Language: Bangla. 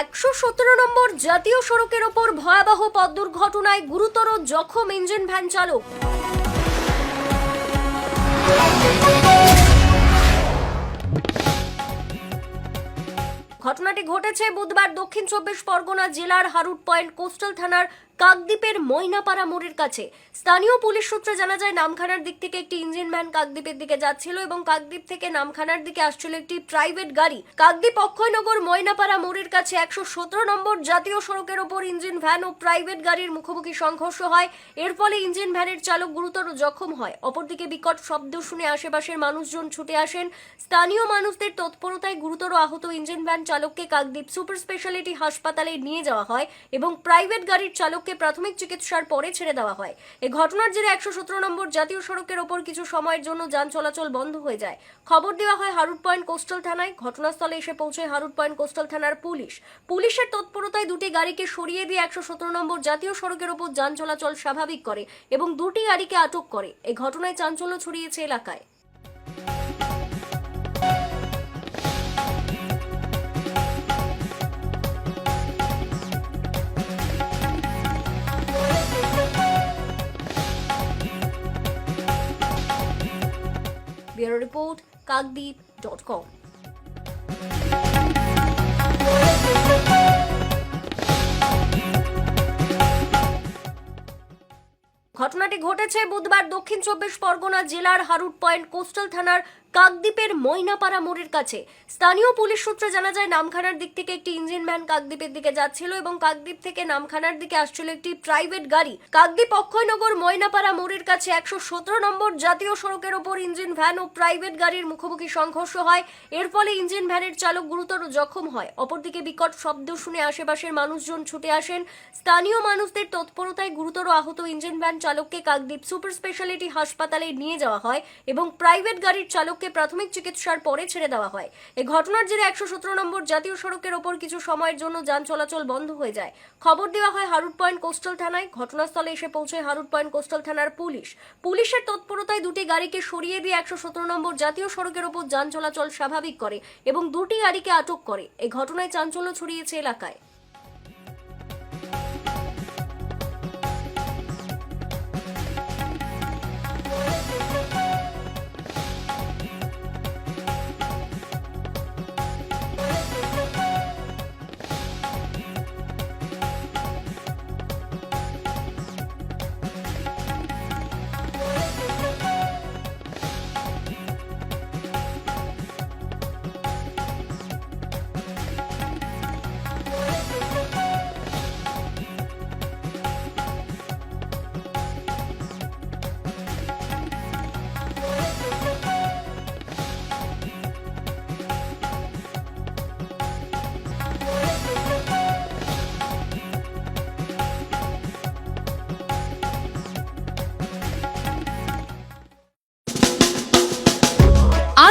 একশো সতেরো নম্বর জাতীয় সড়কের ওপর ভয়াবহ পথ দুর্ঘটনায় গুরুতর জখম ইঞ্জিন ভ্যান চালক। ঘটনাটি ঘটেছে বুধবার দক্ষিণ চব্বিশ পরগনা জেলার হারুট পয়েন্ট কোস্টাল থানার কাকদ্বীপের ময়নাপাড়া মোড়ের কাছে। স্থানীয় পুলিশ সূত্রে জানা যায়, নামখানার দিক থেকে একটি ইঞ্জিন ভ্যান কাকদ্বীপের দিকে যাচ্ছিল এবং কাকদ্বীপ থেকে নামখানার দিকে আসছিল একটি প্রাইভেট গাড়ি। কাকদ্বীপ অক্ষয়নগর ময়নাপাড়া মোড়ের কাছে একশো সতেরো নম্বর জাতীয় সড়কের ওপর ইঞ্জিন ভ্যান ও প্রাইভেট গাড়ির মুখোমুখি সংঘর্ষ হয়। এর ফলে ইঞ্জিন ভ্যানের চালক গুরুতর জখম হয়। অপরদিকে বিকট শব্দ শুনে আশেপাশের মানুষজন ছুটে আসেন। স্থানীয় মানুষদের তৎপরতায় গুরুতর আহত ইঞ্জিন ভ্যান চালককে কাকদ্বীপ সুপার স্পেশালিটি হাসপাতালে নিয়ে যাওয়া হয় এবং প্রাইভেট গাড়ির চালককে প্রাথমিক চিকিৎসার পরে ছেড়ে দেওয়া হয়। এ ঘটনার জেরে একশো সতেরো নম্বর জাতীয় সড়কের ওপর কিছু সময়ের জন্য যান চলাচল বন্ধ হয়ে যায়। খবর দেওয়া হয় হারুট পয়েন্ট কোস্টাল থানায়। ঘটনাস্থলে এসে পৌঁছয় হারুট পয়েন্ট কোস্টাল থানার পুলিশ। পুলিশের তৎপরতায় দুটি গাড়িকে সরিয়ে দিয়ে একশো সতেরো নম্বর জাতীয় সড়কের ওপর যান চলাচল স্বাভাবিক করে এবং দুটি গাড়িকে আটক করে। এই ঘটনায় চাঞ্চল্য ছড়িয়েছে এলাকায়। ব্যুরো রিপোর্ট কম ঘটনাটি ঘটেছে বুধবার দক্ষিণ চব্বিশ পরগনা জেলার হারুট পয়েন্ট কোস্টাল থানার কাকদ্বীপের ময়নাপাড়া মোড়ের কাছে। স্থানীয় পুলিশ সূত্রে জানা যায়, নামখানার দিক থেকে একটি ইঞ্জিন ভ্যান কাকদ্বীপের দিকে যাচ্ছিল এবং কাকদ্বীপ থেকে নামখানার দিকে আসছিল একটি প্রাইভেট গাড়ি। কাকদ্বীপ অক্ষয়নগর ময়নাপাড়া মোড়ের কাছে একশো সতেরো নম্বর জাতীয় সড়কের ওপর ইঞ্জিন ভ্যান ও প্রাইভেট গাড়ির মুখোমুখি সংঘর্ষ হয়। এর ফলে ইঞ্জিন ভ্যানের চালক গুরুতর জখম হয়। অপরদিকে বিকট শব্দ শুনে আশেপাশের মানুষজন ছুটে আসেন। স্থানীয় মানুষদের তৎপরতায় গুরুতর আহত ইঞ্জিন ভ্যান চালককে কাকদ্বীপ সুপার স্পেশালিটি হাসপাতালে নিয়ে যাওয়া হয় এবং প্রাইভেট গাড়ির চালককে প্রাথমিক চিকিৎসার পরে ছেড়ে দেওয়া হয়। এই ঘটনার জেরে একশো সতেরো নম্বর জাতীয় সড়কের ওপর কিছু সময়ের জন্য যান চলাচল বন্ধ হয়ে যায়। খবর দেওয়া হয় হারুট পয়েন্ট কোস্টাল থানায়। ঘটনাস্থলে এসে পৌঁছে হারুট পয়েন্ট কোস্টাল থানার পুলিশ। পুলিশের তৎপরতায় দুটি গাড়িকে সরিয়ে দিয়ে একশো সতেরো নম্বর জাতীয় সড়কের ওপর যান চলাচল স্বাভাবিক করে এবং দুটি গাড়িকে আটক করে। এই ঘটনায় চাঞ্চল্য ছড়িয়েছে এলাকায়।